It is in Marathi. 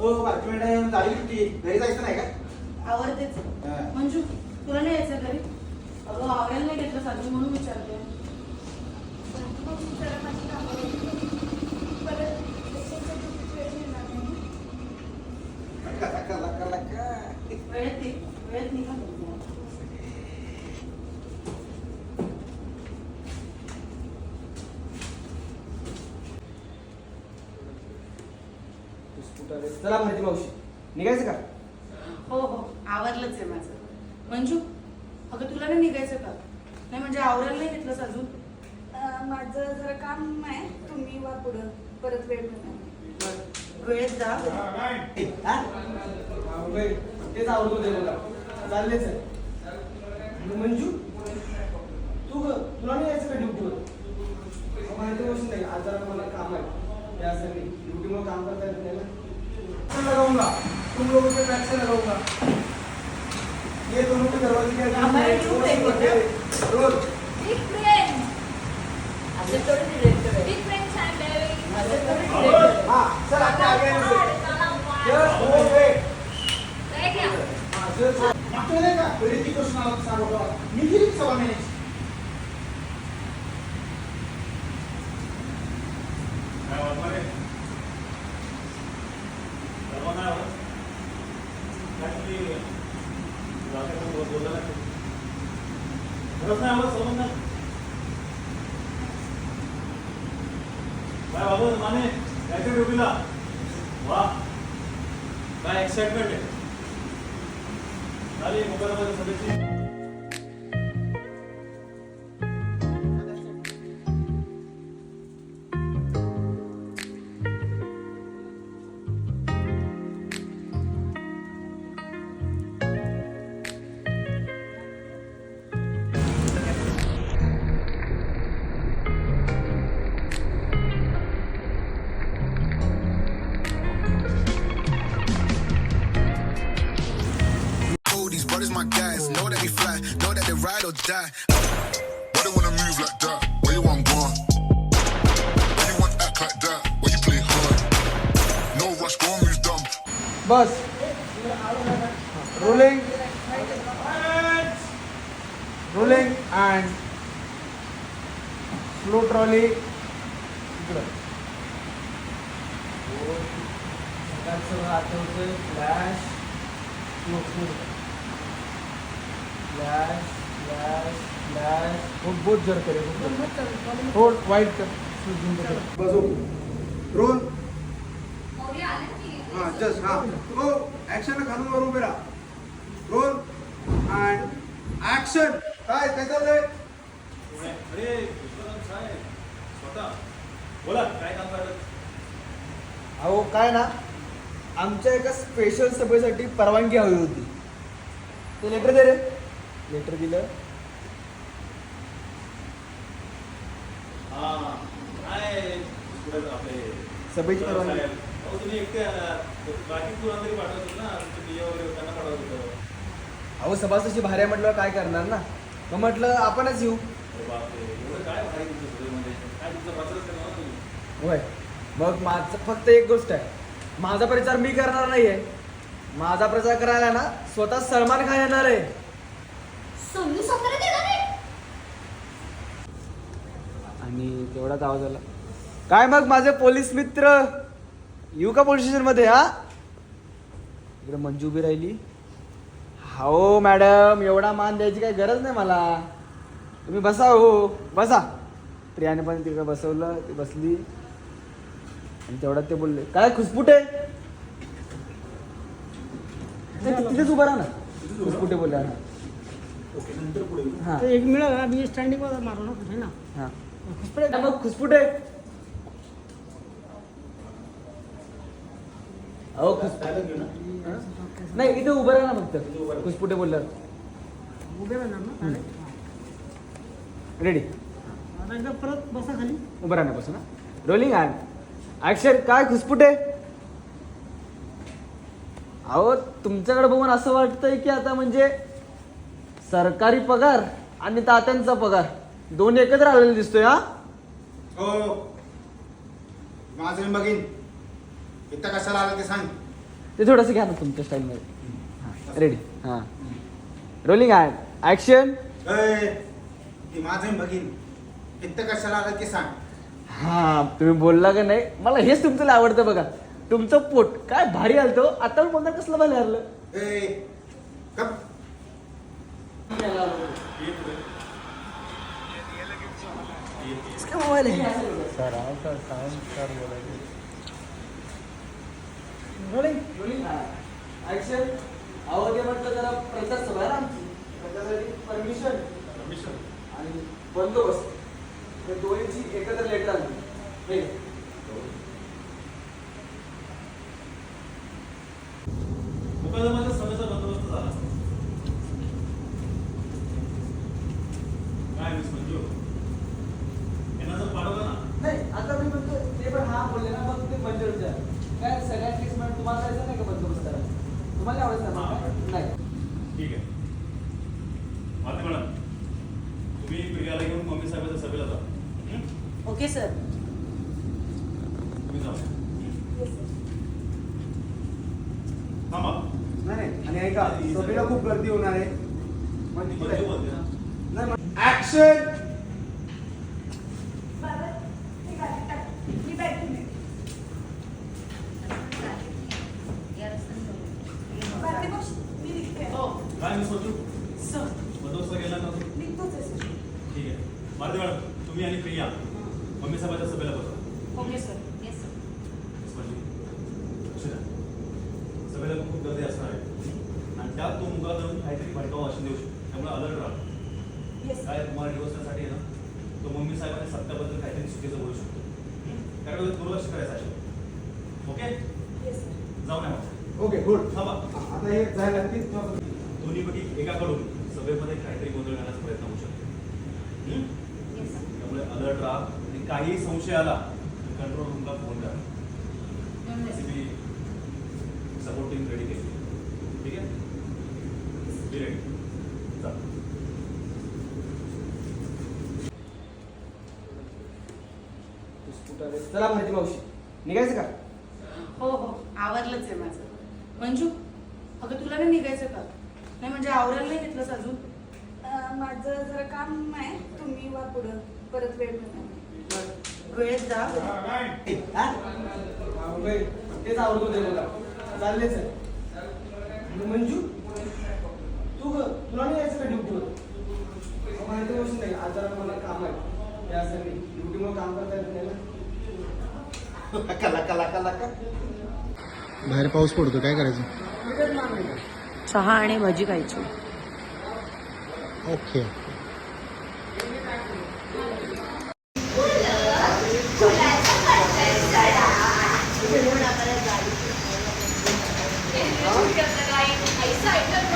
हो बाकी मॅडम झाली सुट्टी घरी जायचं नाही का? आवडतेच. हा. मंजू तुला नाही यायचं घरी? अगं आवडायला नाही घेतलं साधू म्हणून विचारते. लका, लका, लका, लका. वेळेत ये, वेळेत निघा. चला माहिती मावशी. निघायचं का? हो हो. आवरलंच आहे माझं. मंजू अगं तुला नाही निघायचं का? नाही म्हणजे आवरायला नाही घेतलंस अजून? अं, माझं जरा काम आहे. तुम्ही वा पुढं. परत वेळ मिळणार बरं. वेळेत जा. हा? तेच आवडतो ते मला. चाललेच आहे आणि मंजू तू ग तुला नाही यायचं का ड्युटीवर? माहिती गोष्ट नाही आज जरा मला काम आहे. यासाठी ड्युटीमुळे काम करता येत नाही ना. लगाऊंगा तुम लोगों के पैसे लगाऊंगा ये दोनों के दरवाजे के आगे हमारे रोज ड्यूटी है रोज क्या? बिग असं थोडी बिग असं थोडी आहे. हाँ चल आगे आगे आगे से चल हो वेट हाँ. चल चल मागतो नाही का रोशन सांगतो मी किती सभा मॅनेज कसं आहे आम्हाला समज नाही. काय बाबा माने याच्या डोबीला वा. काय एक्साइटमेंट आहे. झाली मोबाईलमध्ये सगळ्याची they ride or die. Why they wanna move like that? Where you want gone? Why you want act like that? Why you play hard? No rush, go and move dumb. Bus rolling rolling and slow trolley इकडं आठवतोय फ्लॅश स्लो स्लो फ्लॅश बहुत जर करे हो वाईट कर। बस रोल। हां। जस्ट हां। तो ऍक्शन खालून वर उभे राहा रोल अँड ऍक्शन काय काय चाललंय अरे स्वतः बोला काय काम करत? अहो काय ना आमच्या एका स्पेशल सभेसाठी परवानगी हवी होती. ते लेटर दे रे. लेटर दिलं. हा. सभेची परवानगी. अहो तुम्ही एकटे आलात बाकी तुला तरी पाठवत होत ना? तुमचे पिय वगैरे त्यांना पाठवत होतं अहो सभा तशी भारी म्हटलं काय करणार ना? मग म्हटलं आपणच येऊ. होय. मग माझं फक्त एक गोष्ट आहे. माझा प्रचार मी करणार नाहीये. माझा प्रचार करायला ना स्वतः सलमान खान येणार आहे. सोनू सकाळ आणि तेवढाच आवाज आला काय मग माझे पोलीस मित्र? येऊ का पोलीस स्टेशनमध्ये हा? इकडे मंजू उभी राहिली. हो मॅडम एवढा मान द्यायची काही गरज नाही मला. तुम्ही बसा हो बसा. प्रियाने पण तिकडे बसवलं ती बसली. आणि तेवढ्यात ते बोलले काय खुसपुटे तिथेच उभा राहा ना. खुसपुटे बोलले हा. हा. तो एक मिळाला स्टँडिंग वर मारू ना कुठे ना. हा. खुसपडे हा, मग खुसपुटे अहो खुस हा? नाही इथे उभं राहा ना फक्त. खुसपुटे बोलल्यावर. उभे राहणार ना? रेडी आता एकदा परत बसा खाली. उभं राहण्यापासून ना रोलिंग हँड ऍक्शन काय खुसपुटे अहो तुमच्याकडे बघून असं वाटतंय की आता म्हणजे सरकारी पगार आणि तात्यांचा पगार. दोन एकत्र आलेले दिसतोय हा? हो. माझं मी बघीन. इथं कशाला आलं ते सांग. ते थोडंसं घ्या ना तुमच्या स्टाईलमध्ये रेडी हां रोलिंग ऍक्शन अय, ते माझं मी बघीन. इथं कशाला आलं ते सांग. हा तुम्ही बोलला का नाही? मला हेच तुमचं आवडतं बघा. तुमचं पोट काय भारी आलतो आता पण बोलता कसलं भारी हरलं ए कप मोबाईल आहे रोलिंग ऍक्शन म्हटलं जरा प्रचार सभा ना आमची त्याच्यासाठी परमिशन परमिशन आणि बंदोबस्त तर दोन्हीची एकत्र लेटर आली मुकादमाच्या सभेचा बंदोबस्त झाला काय मिस मंजू यांना जर पाठवलं ना नाही आता मी म्हणतो ते पण हा बोलले ना मग ते मंजूर द्या काय सगळ्या केस म्हणून तुम्हाला जायचं नाही का बंदोबस्त करायला तुम्हाला आवडत हा. नाही नाही ठीक आहे माते मॅडम तुम्ही प्रियाला घेऊन मम्मी साहेबाच्या सभेला जा. हं? Okay sir. तुम्ही जाऊ थांबा. नाही नाही. आणि ऐका सभेला खूप गर्दी होणार आहे. ऍक्शन बाबा ही गाडी टाक. मी बॅग घेऊन येते. बाकी बस, मी निघते. काय मिस मंजू सर बंदोबस्त गेला का निघतोच आहे सर. ठीक आहे मारुती मॅडम आणि प्रिया मम्मी साहेबाच्या सभेला बसा. ओके सर उशिरा. सभेला खूप गर्दी असणार आहे. आणि त्यात तो मुलगा जाऊन काहीतरी भडकाव भाषण देऊ शकतो. त्यामुळे अलर्ट राहा. Yes. काय तुम्हाला डिवोर्ससाठी आहे ना तो मम्मी साहेबांनी सत्ताबद्दल काहीतरी चुकीचं बोलू शकतो. त्याकडे दुर्लक्ष करायचं अशा ओके. जाऊ नये ओके गुड थांबा. आता हे जायला लागतील तेव्हा- दोन्हीपैकी एकाकडून सभेमध्ये काहीतरी गोंधळ घालण्याचा प्रयत्न होऊ शकतो? त्यामुळे अलर्ट राहा. आणि काही संशय आला कंट्रोल रूमला फोन करा. रेसिपी सपोर्ट टीम रेडी केली. ठीक आहे? रेडी चला. भारती मावशी. निघायचं का? हो हो. आवरलंच आहे माझं. मंजू अगं तुला नाही निघायचं का? नाही म्हणजे आवरायला नाही घेतलंस अजून? माझं जरा काम आहे. तुम्ही वा पुढं. परत वेळ मिळणार नाही. वेळेत जा. बाई, तेच आवडतो ते बघा चाललेच आहे आणि मंजू? तू ग तुला नाही यायचं का ड्युटीवर माहिती गोष्ट नाही आज जरा मला काम आहे. यासाठी. ड्युटीमुळे काम करता येत नाही ना. कला कला कला का बाहेर पाऊस पडतो. काय करायचं? चहा आणि भजी खायची. ओके.